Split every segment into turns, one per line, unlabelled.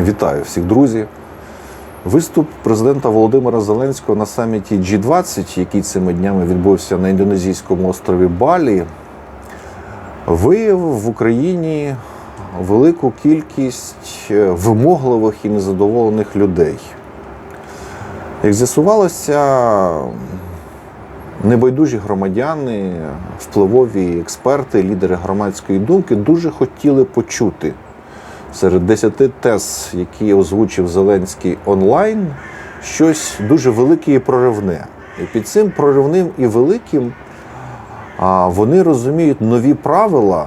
Вітаю всіх друзі. Виступ президента Володимира Зеленського на саміті G20, який цими днями відбувся на індонезійському острові Балі, виявив в Україні велику кількість е, вимогливих і незадоволених людей. Як з'ясувалося, небайдужі громадяни, впливові експерти, лідери громадської думки дуже хотіли почути серед десяти тез, які озвучив Зеленський онлайн, щось дуже велике і проривне. І під цим проривним і великим вони розуміють нові правила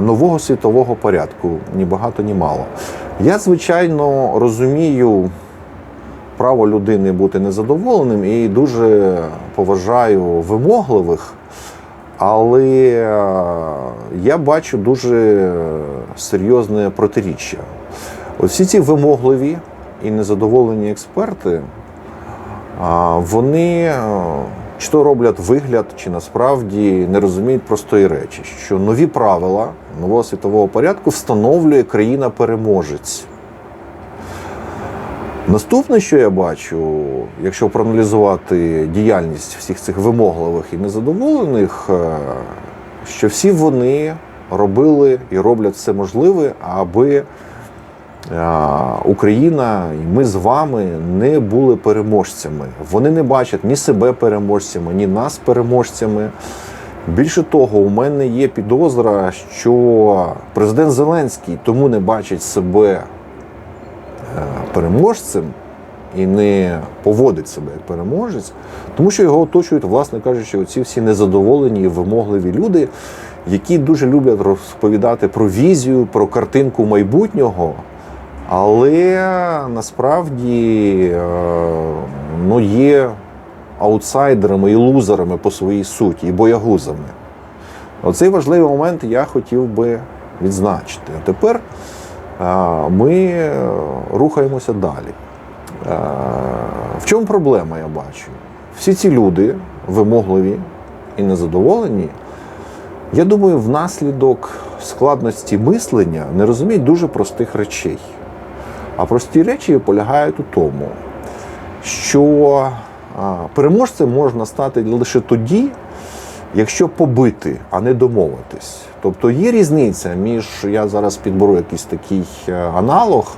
нового світового порядку, ні багато, ні мало. Я, звичайно, розумію право людини бути незадоволеним і дуже поважаю вимогливих. Але е, я бачу дуже серйозне протиріччя. Всі ці вимогливі і незадоволені експерти, вони е, чи то роблять вигляд, чи насправді не розуміють простої речі, що нові правила нового світового порядку встановлює країна-переможець. Наступне, що я бачу, якщо проаналізувати діяльність всіх цих вимогливих і незадоволених, е, що всі вони робили і роблять все можливе, аби е, Україна і ми з вами не були переможцями. Вони не бачать ні себе переможцями, ні нас переможцями. Більше того, у мене є підозра, що президент Зеленський тому не бачить себе переможцем і не поводить себе як переможець, тому що його оточують, власне кажучи, оці всі незадоволені і вимогливі люди, які дуже люблять розповідати про візію, про картинку майбутнього. Але насправді е, ну, є аутсайдерами і лузерами по своїй суті, і боягузами. Оцей важливий момент я хотів би відзначити. А тепер ми рухаємося далі. В чому проблема, я бачу? Всі ці люди вимогливі і незадоволені, я думаю, внаслідок складності мислення не розуміють дуже простих речей. А прості речі полягають у тому, що переможцем можна стати лише тоді, якщо побити, а не домовитись. Тобто є різниця між, я зараз підберу якийсь такий е, аналог,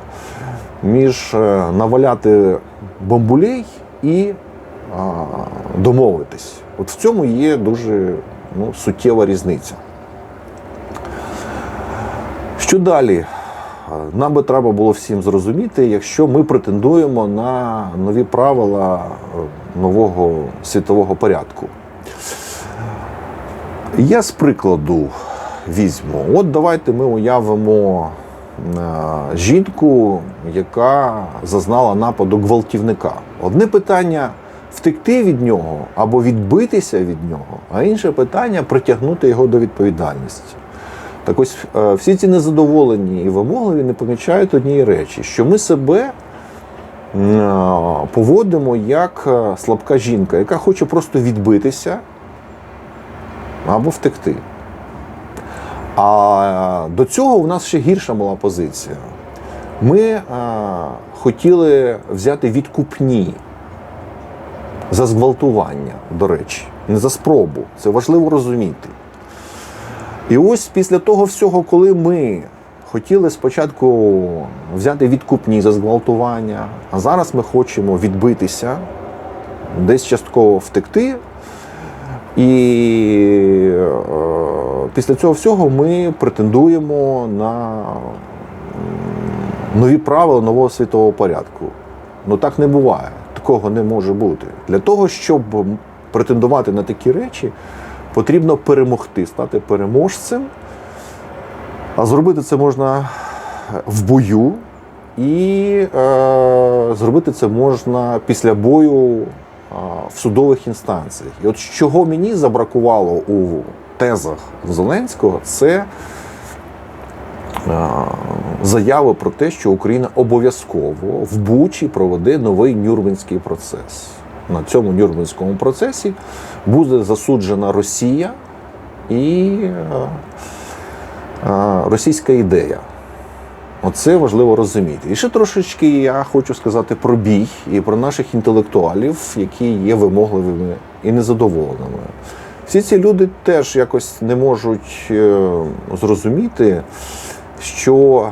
між е, наваляти бомбулей і а, домовитись. От в цьому є дуже ну, суттєва різниця. Що далі? Нам би треба було всім зрозуміти, якщо ми претендуємо на нові правила е, нового світового порядку. Я з прикладу візьму. От давайте ми уявимо е, жінку, яка зазнала нападу гвалтівника. Одне питання втекти від нього або відбитися від нього, а інше питання притягнути його до відповідальності. Так ось е, всі ці незадоволені і вимогливі не помічають однієї речі, що ми себе е, поводимо як слабка жінка, яка хоче просто відбитися або втекти. А до цього у нас ще гірша була позиція. Ми а, хотіли взяти відкупні за зґвалтування, до речі, не за спробу. Це важливо розуміти. І ось після того всього, коли ми хотіли спочатку взяти відкупні за зґвалтування, а зараз ми хочемо відбитися, десь частково втекти. І е, після цього всього ми претендуємо на нові правила нового світового порядку. Ну так не буває, такого не може бути. Для того, щоб претендувати на такі речі, потрібно перемогти, стати переможцем. А зробити це можна в бою, і е, зробити це можна після бою в судових інстанціях. І от чого мені забракувало у тезах Зеленського, це заяви про те, що Україна обов'язково в Бучі проведе новий Нюрнберзький процес. На цьому Нюрнберзькому процесі буде засуджена Росія і російська ідея. Оце важливо розуміти. І ще трошечки я хочу сказати про бій і про наших інтелектуалів, які є вимогливими і незадоволеними. Всі ці люди теж якось не можуть е, зрозуміти, що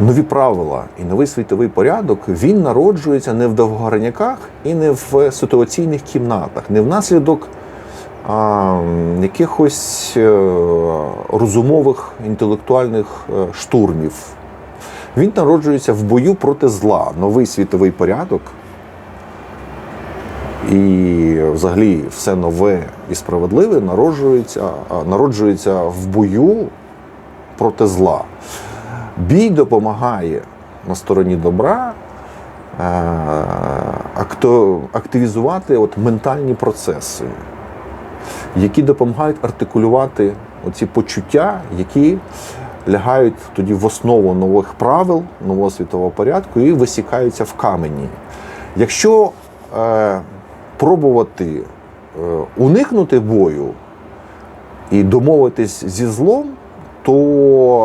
нові правила і новий світовий порядок він народжується не в довгораняках і не в ситуаційних кімнатах, не внаслідок якихось е, розумових інтелектуальних е, штурмів. Він народжується в бою проти зла, новий світовий порядок. І взагалі все нове і справедливе народжується, народжується в бою проти зла. Бій допомагає на стороні добра е, активізувати от ментальні процеси, які допомагають артикулювати оці почуття, які лягають тоді в основу нових правил, нового світового порядку і висікаються в камені. Якщо е, пробувати е, уникнути бою і домовитись зі злом, то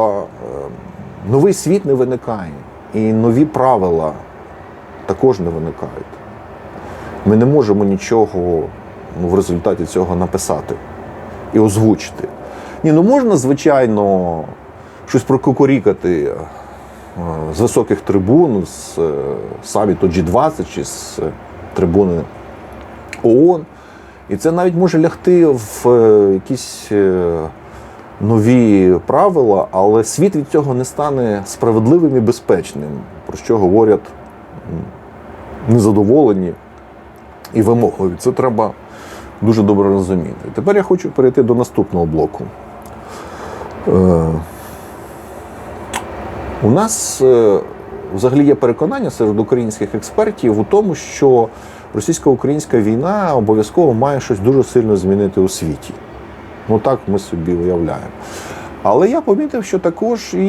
е, новий світ не виникає, і нові правила також не виникають. Ми не можемо нічого ну, в результаті цього написати і озвучити. Ні, ну можна, звичайно, щось прокукурікати е, з високих трибун, з е, саміту G20 чи з е, трибуни ООН. І це навіть може лягти в якісь нові правила, але світ від цього не стане справедливим і безпечним, про що говорять незадоволені і вимогливі. Це треба дуже добре розуміти. Тепер я хочу перейти до наступного блоку. Е, У нас е, взагалі є переконання серед українських експертів у тому, що російсько-українська війна обов'язково має щось дуже сильно змінити у світі. Ну так ми собі уявляємо. Але я помітив, що також і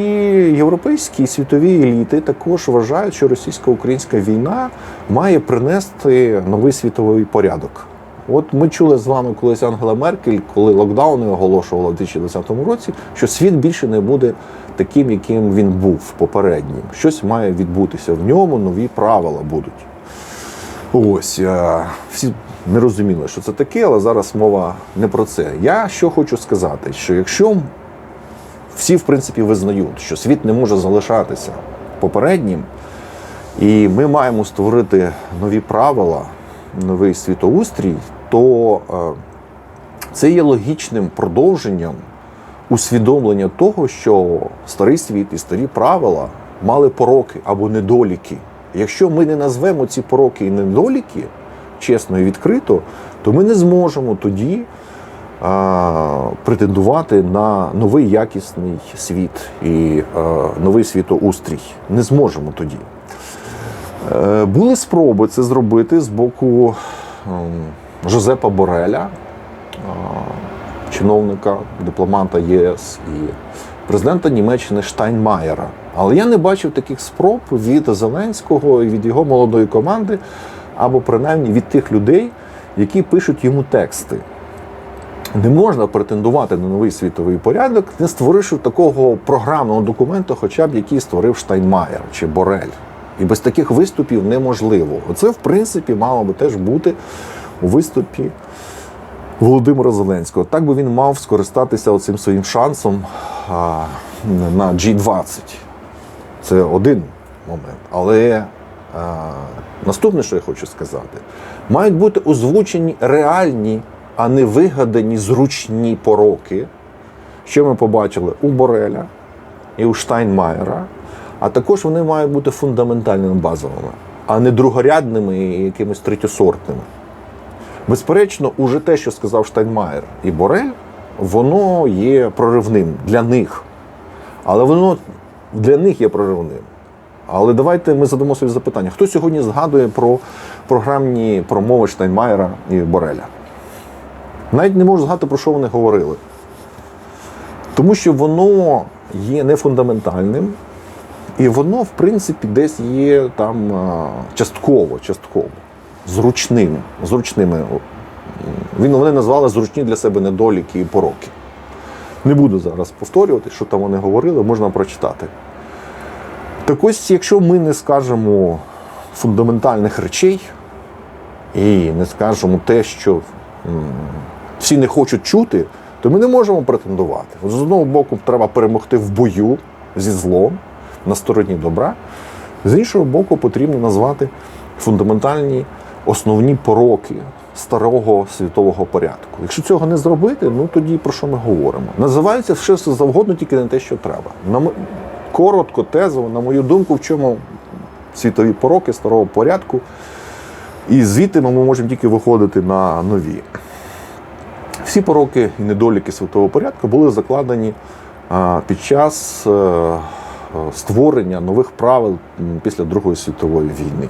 європейські і світові еліти також вважають, що російсько-українська війна має принести новий світовий порядок. От ми чули з вами колись Ангела Меркель, коли локдауни оголошувала в 2020 році, що світ більше не буде таким, яким він був попереднім. Щось має відбутися в ньому, нові правила будуть. Ось е, всі не розуміли, що це таке, але зараз мова не про це. Я що хочу сказати, що якщо всі, в принципі, визнають, що світ не може залишатися попереднім, і ми маємо створити нові правила, новий світоустрій, то е, це є логічним продовженням усвідомлення того, що старий світ і старі правила мали пороки або недоліки. Якщо ми не назвемо ці пороки і недоліки чесно і відкрито, то ми не зможемо тоді а, претендувати на новий якісний світ і а, новий світоустрій. Не зможемо тоді. Е, Були спроби це зробити з боку ем, Жозепа Бореля, чиновника, дипломата ЄС і президента Німеччини Штайнмаєра. Але я не бачив таких спроб від Зеленського і від його молодої команди, або принаймні від тих людей, які пишуть йому тексти. Не можна претендувати на новий світовий порядок, не створивши такого програмного документу, хоча б який створив Штайнмаєр чи Борель. І без таких виступів неможливо. Оце, в принципі, мало би теж бути у виступі Володимира Зеленського. Так би він мав скористатися оцим своїм шансом а, на G20. Це один момент. Але а, наступне, що я хочу сказати, мають бути озвучені реальні, а не вигадані зручні пороки, що ми побачили у Бореля і у Штайнмаєра. А також вони мають бути фундаментальними базовими, а не другорядними і якимись третьосортними. Безперечно, уже те, що сказав Штайнмаєр і Борель, воно є проривним для них. Але воно для них є проривним. Але давайте ми задамо собі запитання: хто сьогодні згадує про програмні промови Штайнмаєра і Бореля? Навіть не можу згадати, про що вони говорили. Тому що воно є не фундаментальним, і воно, в принципі, десь є там частково, частково, зручним, зручними. Він вони назвали зручні для себе недоліки і пороки. Не буду зараз повторювати, що там вони говорили, можна прочитати. Так ось, якщо ми не скажемо фундаментальних речей і не скажемо те, що всі не хочуть чути, то ми не можемо претендувати. З одного боку, треба перемогти в бою зі злом на стороні добра, з іншого боку, потрібно назвати фундаментальні основні пороки старого світового порядку. Якщо цього не зробити, ну тоді про що ми говоримо? Називається все завгодно, тільки не те, що треба. На м- коротко, тезово, на мою думку, в чому світові пороки старого порядку. І звідти ми можемо тільки виходити на нові. Всі пороки і недоліки світового порядку були закладені під час е, створення нових правил після Другої світової війни.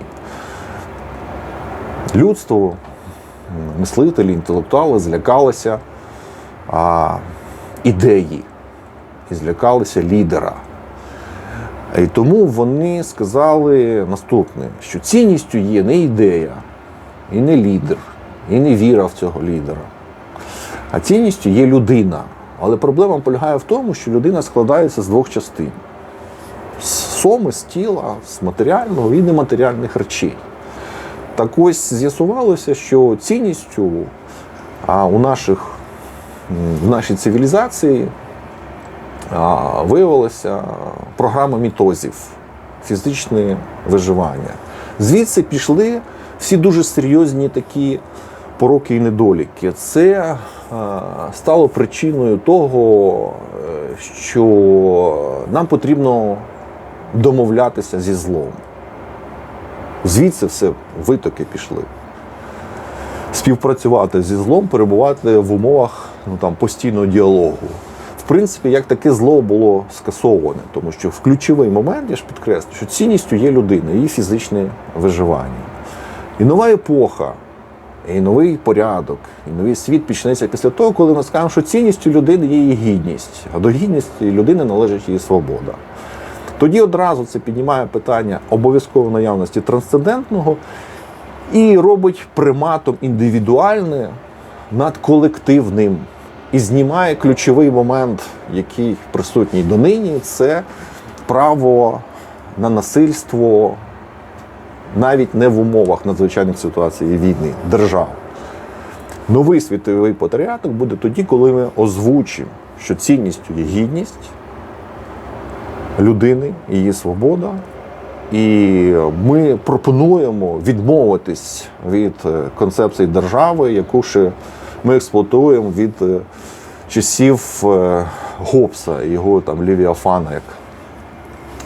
Людство, мислителі, інтелектуали злякалися а, ідеї і злякалися лідера. І тому вони сказали наступне: що цінністю є не ідея, і не лідер, і не віра в цього лідера. А цінністю є людина. Але проблема полягає в тому, що людина складається з двох частин: з соми, з тіла, з матеріального і нематеріальних речей. Так ось з'ясувалося, що цінністю а у наших, в нашій цивілізації а, виявилася програма мітозів, фізичне виживання. Звідси пішли всі дуже серйозні такі пороки і недоліки. Це стало причиною того, е, що нам потрібно домовлятися зі злом. Звідси все витоки пішли. Співпрацювати зі злом, перебувати в умовах ну, там, постійного діалогу. В принципі, як таке зло було скасоване, тому що в ключовий момент, я ж підкреслю, що цінністю є людина, її фізичне виживання. І нова епоха, і новий порядок, і новий світ почнеться після того, коли ми скажемо, що цінністю людини є її гідність, а до гідності людини належить її свобода. Тоді одразу це піднімає питання обов'язково наявності трансцендентного і робить приматом індивідуальне над колективним. І знімає ключовий момент, який присутній донині, це право на насильство навіть не в умовах надзвичайних ситуацій війни держав. Новий світовий порядок буде тоді, коли ми озвучимо, що цінністю є гідність людини, її свобода. І ми пропонуємо відмовитись від е, концепції держави, яку ще ми експлуатуємо від е, часів е, Гоббса, його там Лівіафана, як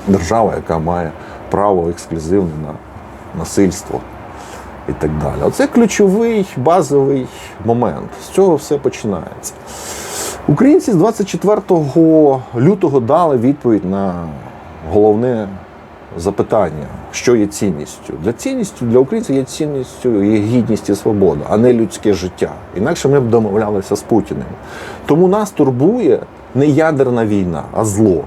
держава, яка має право ексклюзивне на насильство і так далі. Оце ключовий базовий момент. З цього все починається. Українці з 24 лютого дали відповідь на головне запитання, що є цінністю. Для цінністю для українців є цінністю є гідність і свобода, а не людське життя. Інакше ми б домовлялися з Путіним. Тому нас турбує не ядерна війна, а зло.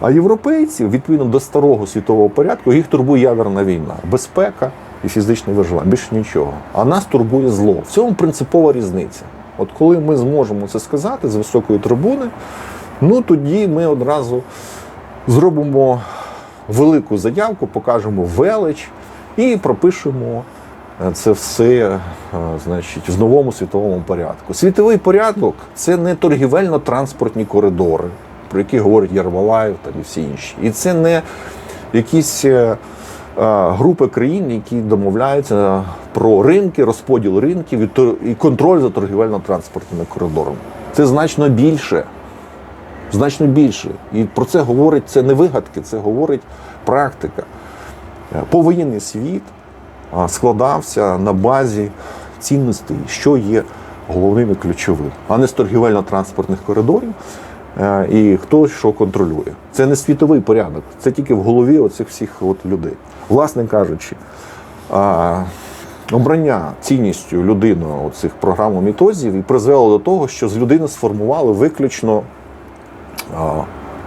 А європейців, відповідно до старого світового порядку, їх турбує ядерна війна, безпека і фізичне виживання. Більше нічого. А нас турбує зло. В цьому принципова різниця. От коли ми зможемо це сказати з високої трибуни, ну тоді ми одразу зробимо велику заявку, покажемо велич і пропишемо е, це все е, значить, в новому світовому порядку. Світовий порядок це не торгівельно-транспортні коридори, про які говорить Ярмолаєв там і всі інші. І це не якісь. Е, Групи країн, які домовляються про ринки, розподіл ринків і контроль за торгівельно-транспортними коридорами. Це значно більше значно більше. І про це говорить це не вигадки, це говорить практика. Е, Повоєнний світ складався на базі цінностей, що є головним і ключовим, а не з торгівельно-транспортних коридорів. Е, І хто що контролює. Це не світовий порядок, це тільки в голові оцих всіх от людей. Власне кажучи, обрання цінністю людини цих програм мітозів і призвело до того, що з людини сформували виключно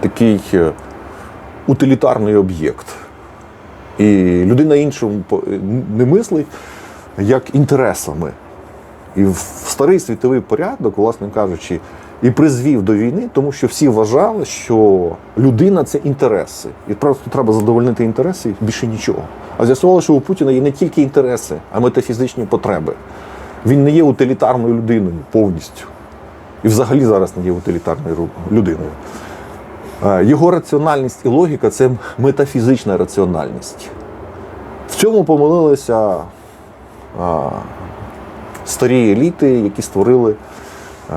такий е, утилітарний об'єкт. І людина іншому не мислить як інтересами. І в старий світовий порядок, власне кажучи, і призвів до війни, тому що всі вважали, що людина це інтереси. І просто треба задовольнити інтереси і більше нічого. А з'ясувало, що у Путіна є не тільки інтереси, а метафізичні потреби. Він не є утилітарною людиною повністю. І взагалі зараз не є утилітарною людиною. Е, Його раціональність і логіка це метафізична раціональність. В цьому помилилися а, старі еліти, які створили м,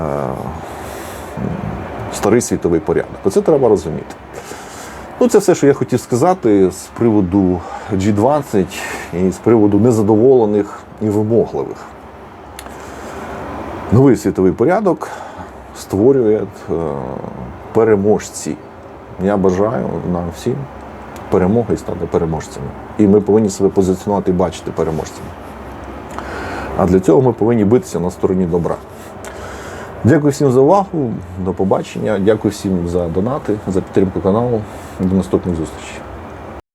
старий світовий порядок. Оце треба розуміти. Ну, це все, що я хотів сказати з приводу G20 і з приводу незадоволених і вимогливих. Новий світовий порядок створює е, переможці. Я бажаю нам всім перемоги і стати переможцями. І ми повинні себе позиціонувати і бачити переможцями. А для цього ми повинні битися на стороні добра. Дякую всім за увагу. До побачення. Дякую всім за донати, за підтримку каналу. До наступних зустрічей.